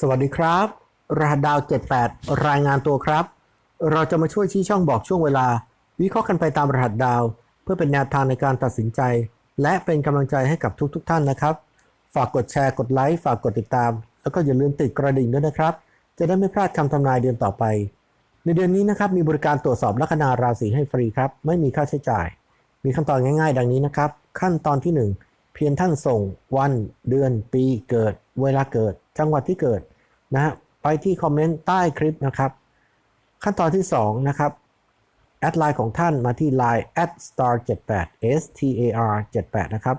สวัสดีครับ รหัสดาว 78 รายงานตัวครับ เราจะมาช่วยชี้ช่องบอกช่วงเวลา วิเคราะห์กันไปตามรหัสดาว เพื่อเป็นแนวทางในการตัดสินใจ และเป็นกำลังใจให้กับทุกๆทท่านนะครับ ฝากกดแชร์ กดไลค์ ฝากกดติดตาม แล้วก็อย่าลืมติดกระดิ่งด้วยนะครับ จะได้ไม่พลาดคำทำนายเดือนต่อไป ในเดือนนี้นะครับ มีบริการตรวจสอบลัคนาราศีให้ฟรีครับ ไม่มีค่าใช้จ่าย มีขั้นตอนง่าย ๆ ดังนี้นะครับ ขั้นตอนที่ 1 เพียงท่านส่งวันเดือนปีเกิด เวลาเกิด จังหวัดที่เกิดนะฮะไปที่คอมเมนต์ใต้คลิปนะครับ ขั้นตอนที่ 2 นะครับ แอดไลน์ของท่านมาที่ Line at star 78 s t a r 78นะครับ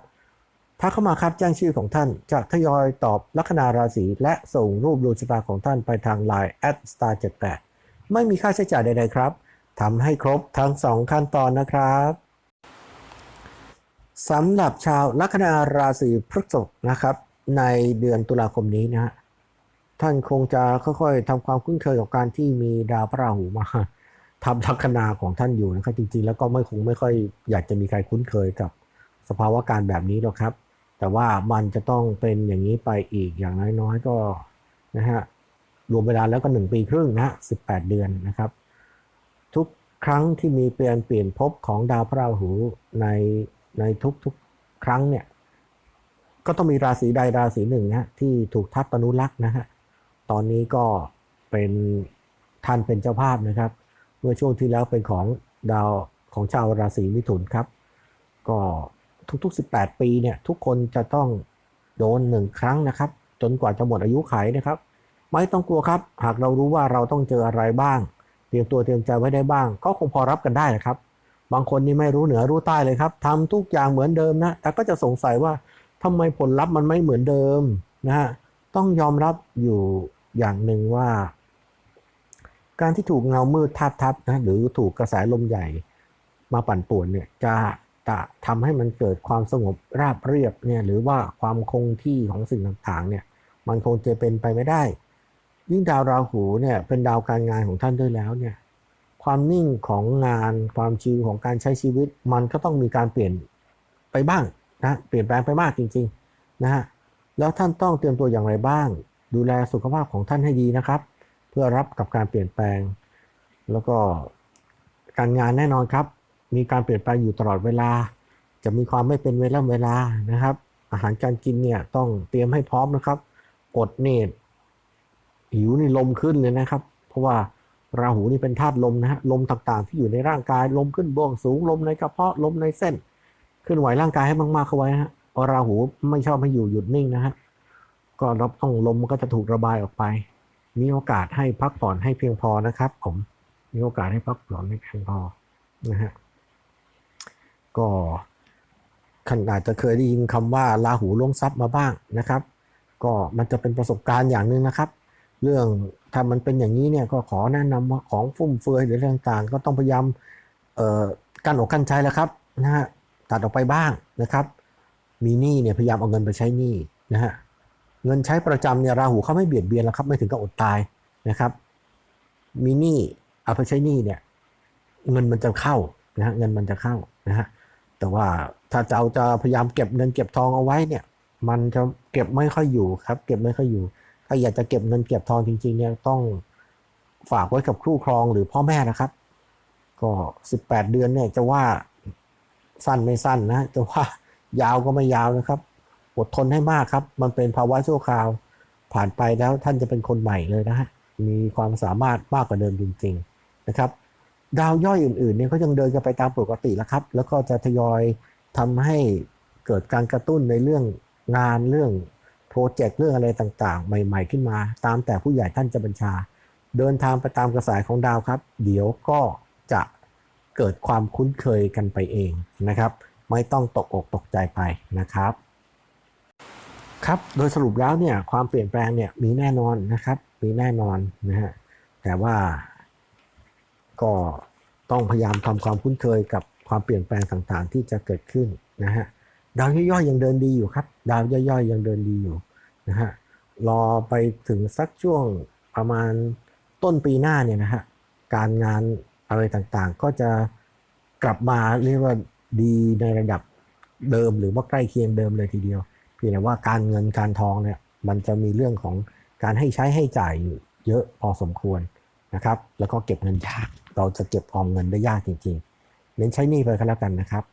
ถ้าเข้ามาครับแจ้งชื่อของท่านจะทยอยตอบลัคนาราศีและส่งรูปดวงชะตาของท่านไปทาง Line at star 78ไม่มีค่าใช้จ่ายใดๆครับทำให้ครบทั้ง 2 ขั้นตอนนะครับ สำหรับชาวลัคนาราศีพฤษภนะครับ ในเดือนตุลาคมนี้นะฮะท่านคงจะค่อยๆทำความคุ้นเคยกับการที่มีดาวพระราหูมาทำลัคนาของท่านอยู่นะครับ จริงๆ แล้วก็ไม่คงไม่ค่อยอยากจะมีใครคุ้นเคยกับสภาวะการแบบนี้หรอกครับ แต่ว่ามันจะต้องเป็นอย่างนี้ไปอีกอย่างน้อยๆก็นะฮะรวมเวลาแล้วก็หนึ่งปีครึ่งนะฮะสิบแปดเดือนนะครับ ทุกครั้งที่มีเปลี่ยนเปลี่ยนภพของดาวพระราหูใน ในทุกๆครั้งเนี่ย ก็ต้องมีราศีใดราศีหนึ่งนะที่ถูกทับตนุลักษณ์นะฮะตอนนี้ก็เป็นท่านเป็นเจ้าภาพนะครับ เมื่อช่วงที่แล้วเป็นของดาวของชาวราศีมิถุนครับ ก็ทุกๆ 18 ปีเนี่ย ทุกคนจะต้องโดนหนึ่งครั้งนะครับ จนกว่าจะหมดอายุไขนะครับ ไม่ต้องกลัวครับ หากเรารู้ว่าเราต้องเจออะไรบ้าง เตรียมตัวเตรียมใจไว้ได้บ้าง ก็คงพอรับกันได้นะครับ บางคนนี่ไม่รู้เหนือรู้ใต้เลยครับทำทุกอย่างเหมือนเดิมนะแต่ก็จะสงสัยว่าทำไมผลลัพธ์มันไม่เหมือนเดิมนะฮะต้องยอมรับอยู่อย่างหนึ่งว่า การที่ถูกเงามืดทับทับนะหรือถูกกระแสลมใหญ่มาปั่นป่วนเนี่ยจะจะทำให้มันเกิดความสงบราบเรียบเนี่ยหรือว่าความคงที่ของสิ่งต่างๆเนี่ยมันคงจะเป็นไปไม่ได้ ยิ่งดาวราหูเนี่ยเป็นดาวการงานของท่านด้วยแล้วเนี่ย ความนิ่งของงานความชิลของการใช้ชีวิต มันก็ต้องมีการเปลี่ยนไปบ้างนะเปลี่ยนแปลงไปมากจริงๆนะฮะแล้วท่านต้องเตรียมตัวอย่างไรบ้าง ดูแลสุขภาพของท่านให้ดีนะครับ เพื่อรับกับการเปลี่ยนแปลง แล้วก็การงานแน่นอนครับ มีการเปลี่ยนแปลงอยู่ตลอดเวลา จะมีความไม่เป็นเวลาเวลานะครับ อาหารการกินเนี่ยต้องเตรียมให้พร้อมนะครับอดเนี่ยหิวนี่ลมขึ้นเลยนะครับ เพราะว่า ราหูนี่เป็นธาตุลมนะฮะลมต่างๆ ที่อยู่ในร่างกายลมขึ้นบ่วงสูงลมในกระเพาะลมในเส้น ขึ้นไหวร่างกายให้มากๆเข้าไว้ฮะราะราหูไม่ชอบให้อยู่หยุดนิ่งนะฮะก็รับต้องลมมันก็จะถูกระบายออกไป มีโอกาสให้พักผ่อนให้เพียงพอนะครับ ผมมีโอกาสให้พักผ่อนให้เพียงพอนะฮะก็ขันอาจจะเคยได้ยินคำว่าราหูล้วงทรัพย์มาบ้างนะครับ ก็มันจะเป็นประสบการณ์อย่างหนึ่งนะครับ เรื่องถ้ามันเป็นอย่างนี้เนี่ยก็ขอแนะนำว่าของฟุ่มเฟือยหรือเรื่องต่างๆ ก็ต้องพยายามกันอกกันใจแล้วครับนะฮะตัดออกไปบ้างนะครับ มีหนี้เนี่ยพยายามเอาเงินไปใช้หนี้นะฮะเงินใช้ประจำเนี่ยราหูเขาไม่เบียดเบียนแล้วครับ ไม่ถึงกับอดตายนะครับ มีหนี้เอาไปใช้หนี้เนี่ยเงินมันจะเข้านะฮะเงินมันจะเข้านะฮะแต่ว่าถ้าจะเอาจะพยายามเก็บเงินเก็บทองเอาไว้เนี่ย มันจะเก็บไม่ค่อยอยู่ครับ เก็บไม่ค่อยอยู่ ถ้าอยากจะเก็บเงินเก็บทองจริงๆเนี่ยต้องฝากไว้กับครูครองหรือพ่อแม่นะครับ ก็สิบแปดเดือนเนี่ยจะว่าสั้นไม่สั้นนะจะว่ายาวก็ไม่ยาวนะครับ อดทนให้มากครับ มันเป็นภาวะชั่วคราว ผ่านไปแล้วท่านจะเป็นคนใหม่เลยนะฮะมีความสามารถมากกว่าเดิมจริง ๆนะครับ ดาวย่อยอื่นๆเนี่ยก็ยังเดินกันไปตามปกติแล้วครับ แล้วก็จะทยอยทำให้เกิดการกระตุ้นในเรื่องงานเรื่อง โปรเจกต์เรื่องอะไรต่างๆ ใหม่ๆขึ้นมา ตามแต่ผู้ใหญ่ท่านจะบัญชา เดินทางไปตามกระแสของดาวครับ เดี๋ยวก็จะเกิดความคุ้นเคยกันไปเองนะครับ ไม่ต้องตกอกตกใจไปนะครับ ครับโดยสรุปแล้วเนี่ยความเปลี่ยนแปลงเนี่ยมีแน่นอนนะครับ มีแน่นอนนะฮะแต่ว่าก็ต้องพยายามทำความคุ้นเคยกับความเปลี่ยนแปลงต่างๆ ที่จะเกิดขึ้นนะฮะ ดาวย่อยๆยังเดินดีอยู่ครับ ดาวย่อยๆยังเดินดีอยู่นะฮะรอไปถึงสักช่วงประมาณต้นปีหน้าเนี่ยนะฮะการงานอะไรต่างๆ ก็จะกลับมาเรียกว่าดีในระดับเดิมหรือว่าใกล้เคียงเดิมเลยทีเดียวเพียงแต่ว่าการเงินการทองเนี่ยมันจะมีเรื่องของการให้ใช้ให้จ่ายอยู่เยอะพอสมควรนะครับ แล้วก็เก็บเงินยากเราจะเก็บออมเงินได้ยากจริงๆ เน้นใช้หนี่ไปก็แล้วกันนะครับ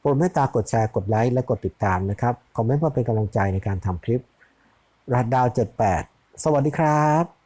โปรดเมตตากดแชร์กดไลค์และกดติดตามนะครับ คอมเมนต์มาเป็นกำลังใจในการทำคลิปรัดดาว 78 สวัสดีครับ